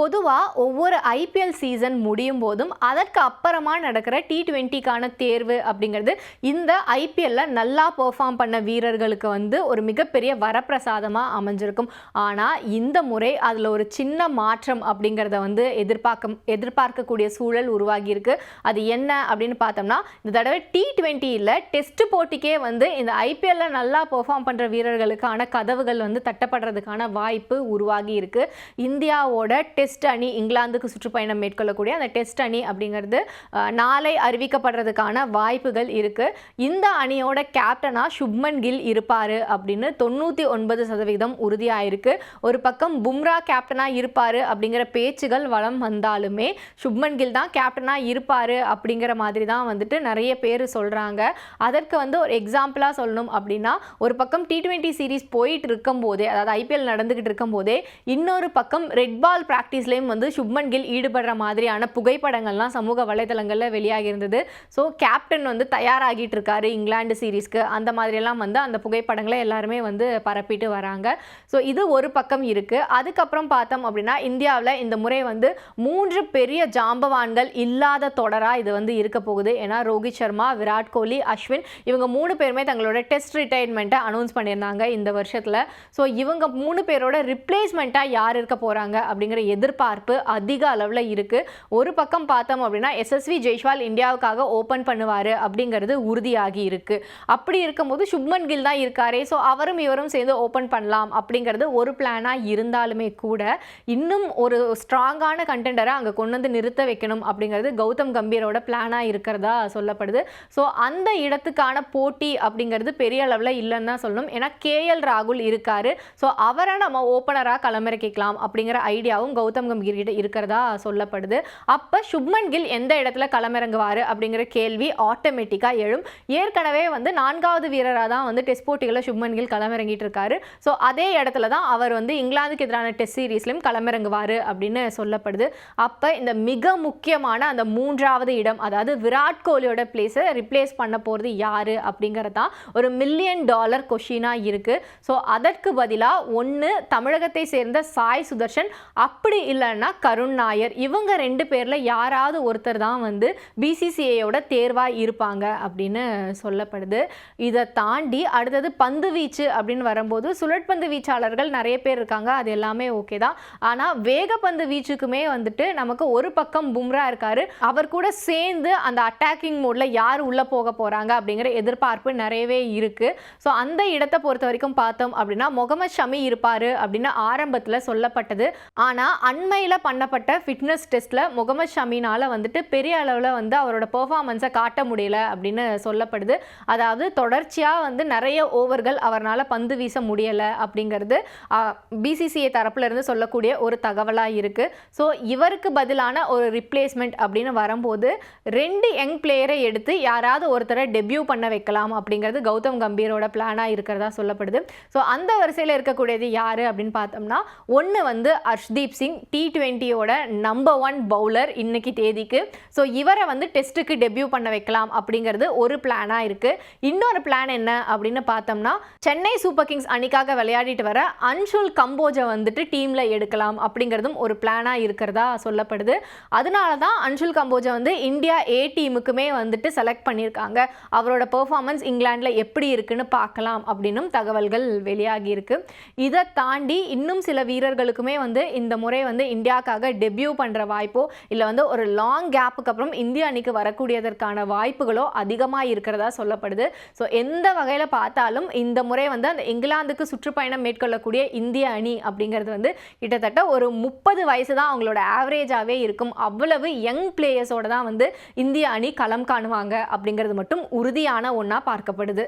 பொதுவாக ஒவ்வொரு IPL season முடியும் போதும் அதற்கு அப்புறமா நடக்கிற டி டுவெண்ட்டிக்கான தேர்வு அப்படிங்கிறது இந்த ஐபிஎல்ல நல்லா பெர்ஃபார்ம் பண்ண வீரர்களுக்கு வந்து ஒரு மிகப்பெரிய வரப்பிரசாதமாக அமைஞ்சிருக்கும். ஆனால் இந்த முறை அதில் ஒரு சின்ன மாற்றம் அப்படிங்கிறத வந்து எதிர்பார்க்க எதிர்பார்க்கக்கூடிய சூழல் உருவாகியிருக்கு அது என்ன அப்படின்னு பார்த்தோம்னா இந்த தடவை டி டுவெண்ட்டியில் டெஸ்ட் போட்டிக்கே வந்து இந்த ஐபிஎல்ல நல்லா பெர்ஃபார்ம் பண்ணுற வீரர்களுக்கான கதவுகள் வந்து தட்டப்படுறதுக்கான வாய்ப்பு உருவாகி இருக்கு. இந்தியாவோட டெஸ்ட் டெஸ்ட் அணி இங்கிலாந்துக்கு சுற்றுப்பயணம் மேற்கொள்ளக்கூடிய அந்த டெஸ்ட் அணி அப்படிங்கிறது நாளை அறிவிக்கப்படுறதுக்கான வாய்ப்புகள் இருக்குது இந்த அணியோட கேப்டனாக சுப்மன் கில் இருப்பார் அப்படின்னு தொண்ணூற்றி ஒன்பது சதவீதம் உறுதியாயிருக்கு. ஒரு பக்கம் பும்ரா கேப்டனாக இருப்பார் அப்படிங்கிற பேச்சுகள் வளம் வந்தாலுமே சுப்மன் கில் தான் கேப்டனாக இருப்பார் அப்படிங்கிற மாதிரி தான் வந்துட்டு நிறைய பேர் சொல்கிறாங்க அதற்கு வந்து ஒரு எக்ஸாம்பிளாக சொல்லணும் அப்படின்னா ஒரு பக்கம் டி ட்வெண்ட்டி சீரிஸ் போயிட்டு இருக்கும் போதே அதாவது ஐபிஎல் நடந்துக்கிட்டு இருக்கும் போதே இன்னொரு பக்கம் ரெட் பால் ப்ராக்டிஸ்லேயும் வந்து சுப்மன் கில் ஈடுபடுற மாதிரியான புகைப்படங்கள்லாம் சமூக வலைதளங்களில் வெளியாகி இருந்தது ஸோ கேப்டன் வந்து தயாராகிட்டு இருக்காரு இங்கிலாந்து சீரீஸ்க்கு. அந்த மாதிரியெல்லாம் வந்து அந்த புகைப்படங்களை எல்லாருமே வந்து பரப்பிட்டு வராங்க. ஸோ இது ஒரு பக்கம் இருக்குது அதுக்கப்புறம் பார்த்தோம் அப்படின்னா இந்தியாவில் இந்த முறை வந்து மூன்று பெரிய ஜாம்பவான்கள் இல்லாத தொடராக இது வந்து இருக்க போகுது. ஏன்னா ரோஹித் சர்மா விராட் கோலி அஸ்வின் இவங்க மூணு பேருமே தங்களோட டெஸ்ட் ரிட்டையர்மெண்ட்டை அனௌன்ஸ் பண்ணியிருந்தாங்க இந்த வருஷத்தில். ஸோ இவங்க மூணு பேரோட ரிப்ளேஸ்மெண்ட்டாக யார் இருக்க போகிறாங்க அப்படிங்கிற எதிர்பார்ப்பு அதிக அளவில் இருக்குது ஒரு பக்கம் பார்த்தோம் அப்படின்னா எஸ்எஸ்வி ஜெய்ஷ்வால் இந்தியாவுக்காக ஓப்பன் பண்ணுவார் அப்படிங்கிறது உறுதியாகி இருக்குது அப்படி இருக்கும்போது சுப்மன் கில் தான் இருக்காரே. ஸோ அவரும் இவரும் சேர்ந்து ஓப்பன் பண்ணலாம் அப்படிங்கிறது ஒரு பிளானாக இருந்தாலுமே கூட இன்னும் ஒரு ஸ்ட்ராங்கான கண்டெண்டரை அங்கே கொண்டு வந்து நிறுத்த வைக்கணும் அப்படிங்கிறது கௌதம் கம்பீரோட பிளானாக இருக்கிறதா சொல்லப்படுது. ஸோ அந்த இடத்துக்கான போட்டி அப்படிங்கிறது பெரிய அளவில் இல்லைன்னு தான் சொல்லணும். ஏன்னா கேஎல் ராகுல் இருக்காரு. ஸோ அவரை நம்ம ஓப்பனராக களமிறக்கிக்கலாம் அப்படிங்கிற ஐடியாவும் கௌதம் கம்பீர் கிட்ட இருக்கிறதா சொல்லப்படுது. அப்போ சுப்மன் கில் எந்த இடத்துல களமிறங்குவார் அப்படிங்கிற கேள்வி ஆட்டோமேட்டிக்காக எழும். ஏற்கனவே வந்து நான்காவது வீரராக தான் வந்து டெஸ்ட் போட்டிகளில் சுப்மன் கில் களமிறங்கிட்டு இருக்காரு. ஸோ அதே இடத்துல தான் அவர் வந்து இங்கிலாந்துக்கு எதிரான டெஸ்ட் சீரீஸ்லையும் களமிறங்குவார் அப்படின்னு சொல்லப்படுது. அப்போ இந்த மிக முக்கியமான அந்த மூன்றாவது இடம் அதாவது விராட் கோலியோட பிளேஸை ரிப்ளேஸ் பண்ண போகிறது யார் அப்படிங்கிறது தான் ஒரு மில்லியன் டாலர் கொஷினாக இருக்குது ஸோ அதற்கு பதிலாக ஒன்று தமிழகத்தை சேர்ந்த சாய் சுதர்ஷன் அப்படி இல்லைன்னா கருண் நாயர். இவங்க ரெண்டு பேரில் யாராவது ஒருத்தர் தான் வந்து பிசிசிஐயோட தேர்வாக இருப்பாங்க அப்படின்னு சொல்லப்படுது. இதை தாண்டி அடுத்தது பந்து வீச்சு அப்படின்னு வரும்போது சுழற்பந்து வீச்சாளர்கள் நிறைய பேர் இருக்காங்க. அது எல்லாமே ஓகே தான். ஆனால் வேகப்பந்து வீச்சுக்குமே வந்துட்டு நமக்கு ஒரு பக்கம் பும்ரா இருக்கார். அவர் கூட சேர்ந்து அந்த அட்டாக்கிங் மோடில் யார் உள்ளே போக போகிறாங்க அப்படிங்கிற எதிர்பார்ப்பு நிறையவே இருக்கு. ஸோ அந்த இடத்தை பொறுத்த வரைக்கும் பார்த்தோம் அப்படின்னா முகமது ஷமி இருப்பார் அப்படின்னு ஆரம்பத்தில் சொல்லப்பட்டது. ஆனால் அண்மையில் பண்ணப்பட்ட ஃபிட்னஸ் டெஸ்ட்டில் முகமது ஷமினால் வந்துட்டு பெரிய அளவில் வந்து அவரோட பெர்ஃபார்மன்ஸை காட்ட முடியல அப்படின்னு சொல்லப்படுது. அதாவது தொடர்ச்சியாக வந்து நிறைய ஓவர்கள் அவரால் பந்து வீச முடியலை அப்படிங்கிறது பிசிசிஐ தரப்புல இருந்து சொல்லக்கூடிய ஒரு தகவலாக இருக்குது ஸோ இவருக்கு பதிலான ஒரு ரிப்ளேஸ்மெண்ட் அப்படின்னு வரும்போது ரெண்டு யங் பிளேயரை எடுத்து யாராவது ஒருத்தரை டெபியூ பண்ண வைக்கலாம் அப்படிங்கிறது கௌதம் கம்பீரோட பிளானாக இருக்கிறதா சொல்லப்படுது. ஸோ அந்த வரிசையில் இருக்கக்கூடியது யார் அப்படின்னு பார்த்தோம்னா ஒன்று வந்து அர்ஷ்தீப் சிங் டி டுவெண்ட்டியோட நம்பர் ஒன் பவுலர் இன்னைக்கு தேதிக்கு. ஸோ இவரை வந்து டெஸ்ட்டுக்கு டெபியூ பண்ண வைக்கலாம் அப்படிங்கிறது ஒரு பிளானாக இருக்குது இன்னொரு பிளான் என்ன அப்படின்னு பார்த்தோம்னா சென்னை சூப்பர் கிங்ஸ் அணிக்காக விளையாடிட்டு வர அன்ஷுல் கம்போஜை வந்துட்டு டீமில் எடுக்கலாம் அப்படிங்கிறதும் ஒரு பிளானாக இருக்கிறதா சொல்லப்படுது. அதனால தான் அன்ஷுல் கம்போஜை வந்து இந்தியா ஏ டீமுக்குமே வந்துட்டு செலக்ட் பண்ணியிருக்காங்க. அவரோட பெர்ஃபார்மன்ஸ் இங்கிலாந்தில் எப்படி இருக்குன்னு பார்க்கலாம் அப்படின்னும் தகவல்கள் வெளியாகி இருக்கு. இதை தாண்டி இன்னும் சில வீரர்களுக்குமே வந்து இந்த முறை வந்து இந்தியாவுக்காக டெபியூ பண்ணுற வாய்ப்போ இல்லை வந்து ஒரு லாங் கேப்புக்கு அப்புறம் இந்திய அணிக்கு வரக்கூடியதற்கான வாய்ப்புகளோ அதிகமாக இருக்கிறதா சொல்லப்படுது. ஸோ எந்த வகையில் பார்த்தாலும் இந்த முறை வந்து அந்த இங்கிலாந்துக்கு சுற்றுப்பயணம் மேற்கொள்ளக்கூடிய இந்திய அணி அப்படிங்கிறது வந்து கிட்டத்தட்ட ஒரு முப்பது வயசு தான் அவங்களோட ஆவரேஜாகவே இருக்கும். அவ்வளவு யங் பிளேயர்ஸோட தான் வந்து இந்திய அணி களம் காணுவாங்க அப்படிங்கிறது மட்டும் உறுதியான ஒன்றா பார்க்கப்படுது.